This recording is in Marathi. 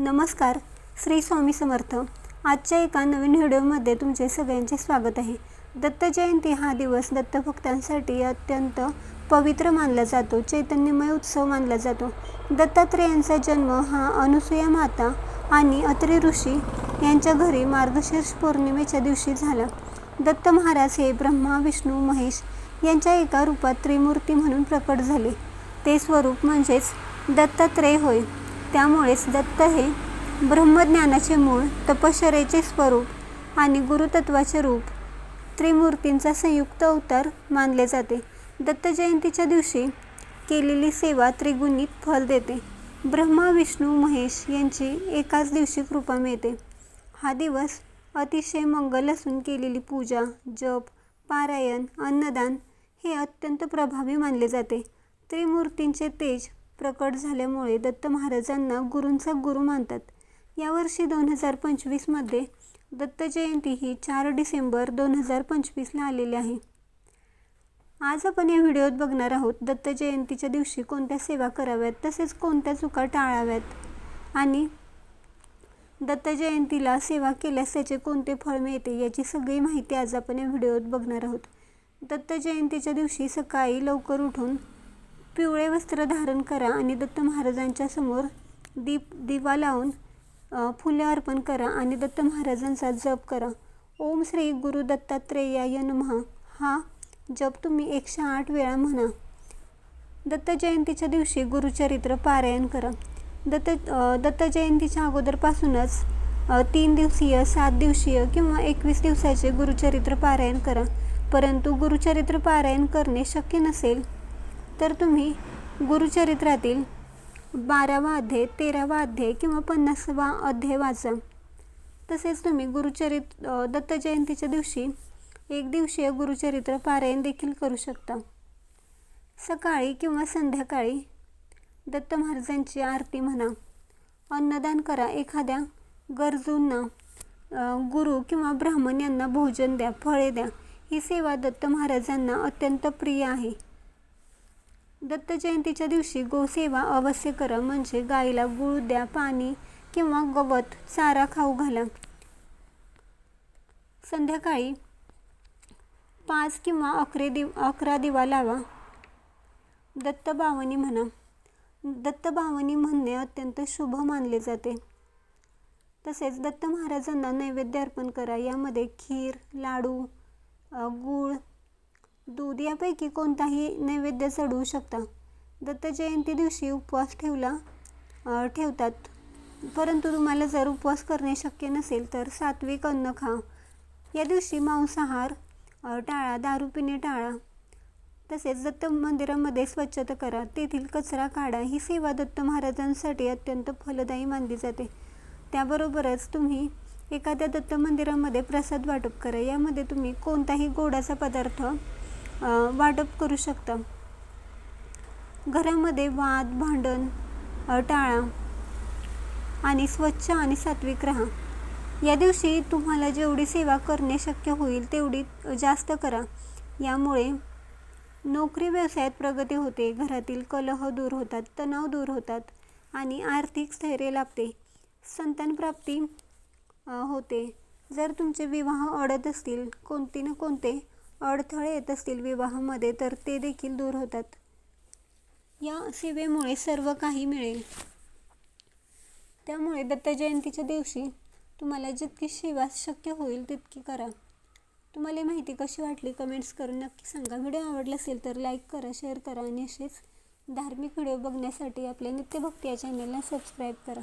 नमस्कार श्री स्वामी समर्थ. आजच्या एका नवीन व्हिडिओमध्ये तुमचे सगळ्यांचे स्वागत आहे. दत्त जयंती हा दिवस दत्तभक्तांसाठी अत्यंत पवित्र मानला जातो चैतन्यमय उत्सव मानला जातो. दत्तात्रेयांचा जन्म हा अनुसूया माता आणि अत्रि ऋषी यांच्या घरी मार्गशीर्ष पौर्णिमेच्या दिवशी झाला. दत्त महाराज हे ब्रह्मा विष्णू महेश यांच्या एका रूपात त्रिमूर्ती म्हणून प्रकट झाले. ते स्वरूप म्हणजेच दत्तात्रेय होय. त्यामुळेच दत्त हे ब्रह्मज्ञानाचे मूळ तपश्चरेचे स्वरूप आणि गुरुतत्वाचे रूप त्रिमूर्तींचा संयुक्त अवतार मानले जाते. दत्त जयंतीच्या दिवशी केलेली सेवा त्रिगुणित फल देते. ब्रह्मा विष्णू महेश यांची एकाच दिवशी कृपा मिळते. हा दिवस अतिशय मंगल असून केलेली पूजा जप पारायण अन्नदान हे अत्यंत प्रभावी मानले जाते. त्रिमूर्तींचे तेज प्रकट झाल्यामुळे दत्त महाराजांना गुरूंचा गुरु मानतात. यावर्षी दोन हजार पंचवीसमध्ये दत्त जयंती ही चार डिसेंबर दोन हजार पंचवीसला आलेली आहे. आज आपण या व्हिडिओत बघणार आहोत दत्त जयंतीच्या दिवशी कोणत्या सेवा कराव्यात तसेच कोणत्या चुका टाळाव्यात आणि दत्त जयंतीला सेवा केल्यास त्याचे कोणते फळ मिळते याची सगळी माहिती आज आपण या व्हिडिओत बघणार आहोत. दत्त जयंतीच्या दिवशी सकाळी लवकर उठून पिवळे वस्त्र धारण करा आणि दत्त महाराजांच्या समोर दीप दिवा लावून फुले अर्पण करा आणि दत्त महाराजांचा जप करा. ओम श्री गुरु दत्तात्रेयाय नमः. हा जप तुम्ही एकशे आठ वेळा म्हणा. दत्त जयंतीच्या दिवशी गुरुचरित्र पारायण करा. दत्त दत्त जयंतीच्या अगोदरपासूनच तीन दिवसीय सात दिवसीय किंवा एकवीस दिवसाचे गुरुचरित्र पारायण करा. परंतु गुरुचरित्र पारायण करणे शक्य नसेल तर तुम्ही गुरुचरित्रातील बारावा अध्याय तेरावा अध्याय किंवा पन्नासवा अध्याय वाचा. तसेच तुम्ही गुरुचरित दत्तजयंतीच्या दत्त जयंतीच्या दिवशी एक दिवसीय गुरुचरित्र पारायण देखील करू शकता. सकाळी किंवा संध्याकाळी दत्त महाराजांची आरती म्हणा अन्नदान करा एखाद्या गरजूंना गुरु किंवा ब्राह्मण यांना भोजन द्या फळे द्या ही सेवा दत्त महाराजांना अत्यंत प्रिय आहे. दत्त जयंतीच्या दिवशी गोसेवा अवश्य करा म्हणजे गाईला गुळ द्या पाणी किंवा गवत चारा खाऊ घाला. संध्याकाळी पाच किंवा अकरे दिव अकरा दिवा लावा. दत्तबावनी म्हणा. दत्तबावनी म्हणणे अत्यंत शुभ मानले जाते. तसेच दत्त महाराजांना नैवेद्य अर्पण करा यामध्ये खीर लाडू गूळ दूध यापैकी कोणताही नैवेद्य चढवू शकता. दत्त जयंती दिवशी उपवास ठेवला ठेवतात. परंतु तुम्हाला जर उपवास करणे शक्य नसेल तर सात्विक अन्न खा. या दिवशी मांसाहार टाळा दारू पिणे टाळा. तसेच दत्त मंदिरामध्ये स्वच्छता करा. तेथील कचरा काढा. ही सेवा दत्त महाराजांसाठी अत्यंत फलदायी मानली जाते. त्याबरोबरच तुम्ही एखाद्या दत्त मंदिरामध्ये प्रसाद वाटप करा. यामध्ये तुम्ही कोणताही गोडाचा पदार्थ वाटप करू शकता. घरामध्ये वाद भांडण टाळा आणि स्वच्छ आणि सात्विक राहा. या दिवशी तुम्हाला जेवढी सेवा करणे शक्य होईल तेवढी जास्त करा. यामुळे नोकरी व्यवसायात प्रगती होते. घरातील कलह दूर होतात तणाव दूर होतात आणि आर्थिक स्थैर्य लाभते. संतानप्राप्ती होते. जर तुमचे विवाह अडत असतील कोणते ना कोणते अडथळे येत असतील विवाहामध्ये तर ते देखील दूर होतात. या सेवेमुळे सर्व काही मिळेल. त्यामुळे दत्त जयंतीच्या दिवशी तुम्हाला जितकी सेवा शक्य होईल तितकी करा. तुम्हाला माहिती कशी वाटली कमेंट्स करून नक्की सांगा. व्हिडिओ आवडला असेल तर लाईक करा शेअर करा आणि असेच धार्मिक व्हिडिओ बघण्यासाठी आपल्या नित्यभक्ती या चॅनलला सबस्क्राईब करा.